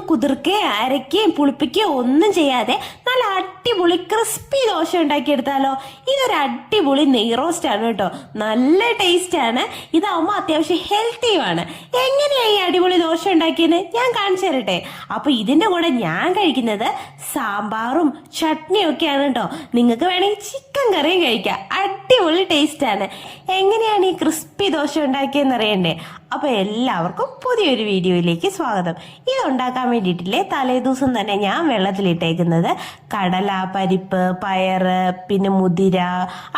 ഒന്നും അരക്കുകയും പുളിപ്പിക്കുകയും ഒന്നും ചെയ്യാതെ നല്ല അടിപൊളി ക്രിസ്പി ദോശ ഉണ്ടാക്കിയെടുത്താലോ. ഇതൊരു അടിപൊളി നെയ് റോസ്റ്റ് ആണ് കേട്ടോ. നല്ല ടേസ്റ്റ് ആണ്. ഇതാവുമ്പോൾ അത്യാവശ്യം ഹെൽത്തിയുമാണ് എങ്ങനെയാണ് ഈ അടിപൊളി ദോശ ഉണ്ടാക്കിയത് ഞാൻ കാണിച്ചു തരട്ടെ. അപ്പൊ ഇതിന്റെ കൂടെ ഞാൻ കഴിക്കുന്നത് സാമ്പാറും ചട്നിയും ഒക്കെയാണ് കേട്ടോ. നിങ്ങൾക്ക് വേണമെങ്കിൽ ചിക്കൻ കറിയും കഴിക്കാം. അടിപൊളി ടേസ്റ്റ് ആണ്. എങ്ങനെയാണ് ഈ ക്രിസ്പി ദോശ ഉണ്ടാക്കിയെന്ന് അറിയണ്ടേ? അപ്പൊ എല്ലാവർക്കും പുതിയൊരു വീഡിയോയിലേക്ക് സ്വാഗതം. ഇത് ഉണ്ടാക്കാൻ വേണ്ടിയിട്ടില്ലേ തലേദിവസം തന്നെ ഞാൻ വെള്ളത്തിലിട്ടേക്കുന്നത് കടല പരിപ്പ് പയറ് പിന്നെ മുതിര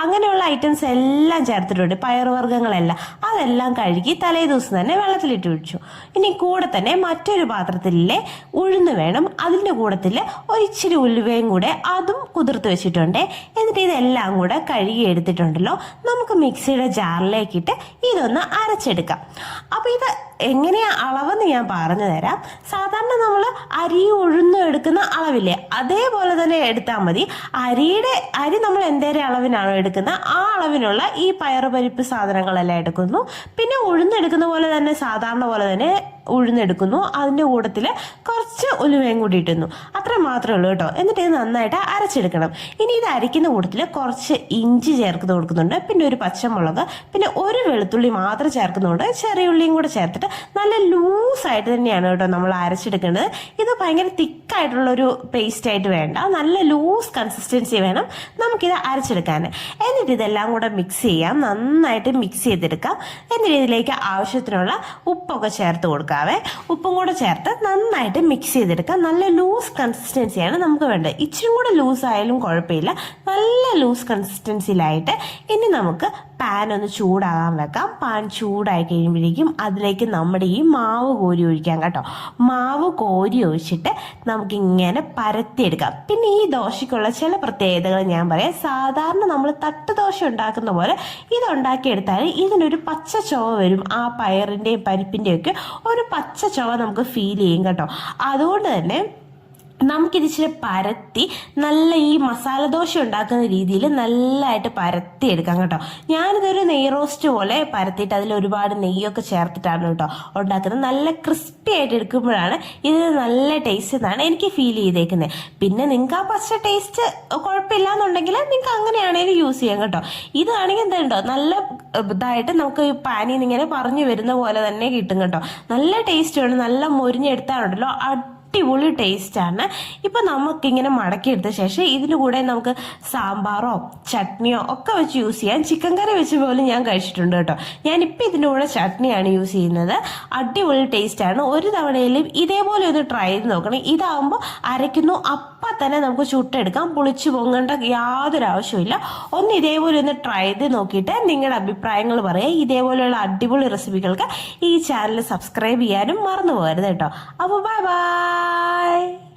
അങ്ങനെയുള്ള ഐറ്റംസ് എല്ലാം ചേർത്തിട്ടുണ്ട്. പയറുവർഗങ്ങളെല്ലാം അതെല്ലാം കഴുകി തലേദിവസം തന്നെ വെള്ളത്തിലിട്ട് വെച്ചു ഇനി കൂടെ തന്നെ മറ്റൊരു പാത്രത്തിലെ ഉഴുന്ന് വേണം. അതിന്റെ കൂടത്തിൽ ഒരിച്ചിരി ഉലുവയും കൂടെ അതും കുതിർത്ത് വെച്ചിട്ടുണ്ട്. എന്നിട്ട് ഇതെല്ലാം കൂടെ കഴുകി എടുത്തിട്ടുണ്ടല്ലോ. നമുക്ക് മിക്സിയുടെ ജാറിലേക്കിട്ട് ഇതൊന്ന് അരച്ചെടുക്കാം. അപ്പോൾ ഇത് എങ്ങനെയാ അളവെന്ന് ഞാൻ പറഞ്ഞു തരാം. സാധാരണ നമ്മൾ അരി ഉഴുന്ന് എടുക്കുന്ന അളവില്ലേ? അതേപോലെ തന്നെ എടുത്താൽ മതി. അരിയുടെ അരി നമ്മൾ എന്തേരം അളവിനാണോ എടുക്കുന്നത് ആ അളവിനുള്ള ഈ പയറുപരിപ്പ് സാധനങ്ങളെല്ലാം എടുക്കുന്നു. പിന്നെ ഉഴുന്നെടുക്കുന്ന പോലെ തന്നെ സാധാരണ പോലെ തന്നെ ഉഴുന്നെടുക്കുന്നു. അതിന്റെ കൂട്ടത്തിൽ കുറച്ച് ഉലുവയും കൂടി ഇട്ടുന്നു അത്ര മാത്രമേ ഉള്ളൂ കേട്ടോ. എന്നിട്ട് ഇത് നന്നായിട്ട് അരച്ചെടുക്കണം. ഇനി ഇത് അരയ്ക്കുന്ന കൂട്ടത്തിൽ കുറച്ച് ഇഞ്ചി ചേർത്ത് കൊടുക്കുന്നുണ്ട്. പിന്നെ ഒരു പച്ചമുളക് പിന്നെ ഒരു വെളുത്തുള്ളി മാത്രം ചേർക്കുന്നുണ്ട്. ചെറിയ ഉള്ളിയും കൂടെ ചേർത്തിട്ട് നല്ല ലൂസായിട്ട് തന്നെയാണ് കേട്ടോ നമ്മൾ അരച്ചെടുക്കേണ്ടത് ഇത് ഭയങ്കര തിക്കായിട്ടുള്ള ഒരു പേസ്റ്റ് ആയിട്ട് വേണ്ട. നല്ല ലൂസ് കൺസിസ്റ്റൻസി വേണം നമുക്കിത് അരച്ചെടുക്കാൻ എന്നിട്ട് ഇതെല്ലാം കൂടെ മിക്സ് ചെയ്യാം. നന്നായിട്ട് മിക്സ് ചെയ്തെടുക്കാം. എന്നിട്ട് ഇതിലേക്ക് ആവശ്യത്തിനുള്ള ഉപ്പൊക്കെ ചേർത്ത് കൊടുക്കാവേ. ഉപ്പും കൂടെ ചേർത്ത് നന്നായിട്ട് മിക്സ് ചെയ്തെടുക്കാം. നല്ല ലൂസ് കൺസിസ്റ്റൻസിയാണ് നമുക്ക് വേണ്ടത്. ഇച്ചിരി കൂടെ ലൂസ് ആയാലും കുഴപ്പമില്ല. നല്ല ലൂസ് കൺസിസ്റ്റൻസിയിലായിട്ട് ഇനി നമുക്ക് പാൻ ഒന്ന് ചൂടാകാൻ വെക്കാം. പാൻ ചൂടായി കഴിയുമ്പോഴേക്കും അതിലേക്ക് നമ്മുടെ ഈ മാവ് കോരി ഒഴിക്കാം കേട്ടോ. മാവ് കോരി ഒഴിച്ചിട്ട് നമുക്കിങ്ങനെ പരത്തിയെടുക്കാം. പിന്നെ ഈ ദോശയ്ക്കുള്ള ചില പ്രത്യേകതകൾ ഞാൻ പറയാം. സാധാരണ നമ്മൾ തട്ട് ദോശ ഉണ്ടാക്കുന്ന പോലെ ഇത് ഉണ്ടാക്കിയെടുത്താൽ ഇതിനൊരു പച്ച ചുവ വരും. ആ പയറിന്റെയും പരിപ്പിന്റെയും ഒക്കെ ഒരു പച്ച ചുവ നമുക്ക് ഫീൽ ചെയ്യും കേട്ടോ. അതുകൊണ്ട് തന്നെ നമുക്കിത് ഇച്ചിരി പരത്തി നല്ല ഈ മസാല ദോശ ഉണ്ടാക്കുന്ന രീതിയിൽ നല്ലതായിട്ട് പരത്തി എടുക്കാം കേട്ടോ. ഞാനിതൊരു നെയ് റോസ്റ്റ് പോലെ പരത്തിയിട്ട് അതിൽ ഒരുപാട് നെയ്യൊക്കെ ചേർത്തിട്ടാണ് കേട്ടോ ഉണ്ടാക്കുന്നത്. നല്ല ക്രിസ്പി ആയിട്ട് എടുക്കുമ്പോഴാണ് ഇത് നല്ല ടേസ്റ്റ് എന്നാണ് എനിക്ക് ഫീൽ ചെയ്തേക്കുന്നത് പിന്നെ നിങ്ങൾക്ക് ആ പച്ച ടേസ്റ്റ് കുഴപ്പമില്ല എന്നുണ്ടെങ്കിൽ നിങ്ങൾക്ക് അങ്ങനെയാണെങ്കിലും യൂസ് ചെയ്യാം കേട്ടോ. ഇതാണെങ്കിൽ എന്തുണ്ടോ നല്ല ഇതായിട്ട് നമുക്ക് ഈ പാനിൽ ഇങ്ങനെ പറഞ്ഞു വരുന്ന പോലെ തന്നെ കിട്ടും കേട്ടോ. നല്ല ടേസ്റ്റാണ് നല്ല മൊരിഞ്ഞെടുത്താണുണ്ടല്ലോ അടിപൊളി ടേസ്റ്റാണ് ഇപ്പം നമുക്കിങ്ങനെ മടക്കിയെടുത്ത ശേഷം ഇതിന് കൂടെ നമുക്ക് സാമ്പാറോ ചട്നിയോ ഒക്കെ വെച്ച് യൂസ് ചെയ്യാം. ചിക്കൻ കറി വെച്ച് പോലും ഞാൻ കഴിച്ചിട്ടുണ്ട് കേട്ടോ. ഞാനിപ്പോൾ ഇതിന്റെ കൂടെ ചട്നിയാണ് യൂസ് ചെയ്യുന്നത്. അടിപൊളി ടേസ്റ്റാണ് ഒരു തവണയിലും ഇതേപോലെ ഒന്ന് ട്രൈ ചെയ്ത് നോക്കണം. ഇതാകുമ്പോൾ അരയ്ക്കുന്നു അപ്പം തന്നെ നമുക്ക് ചുട്ടെടുക്കാം. പുളിച്ചു പൊങ്ങേണ്ട യാതൊരു ആവശ്യമില്ല ഒന്ന് ഇതേപോലെ ഒന്ന് ട്രൈ ചെയ്ത് നോക്കിയിട്ട് നിങ്ങളുടെ അഭിപ്രായങ്ങൾ പറയാം ഇതേപോലെയുള്ള അടിപൊളി റെസിപ്പികൾക്ക് ഈ ചാനൽ സബ്സ്ക്രൈബ് ചെയ്യാനും മറന്നു പോകരുത് കേട്ടോ. അപ്പോൾ ബൈ ബൈ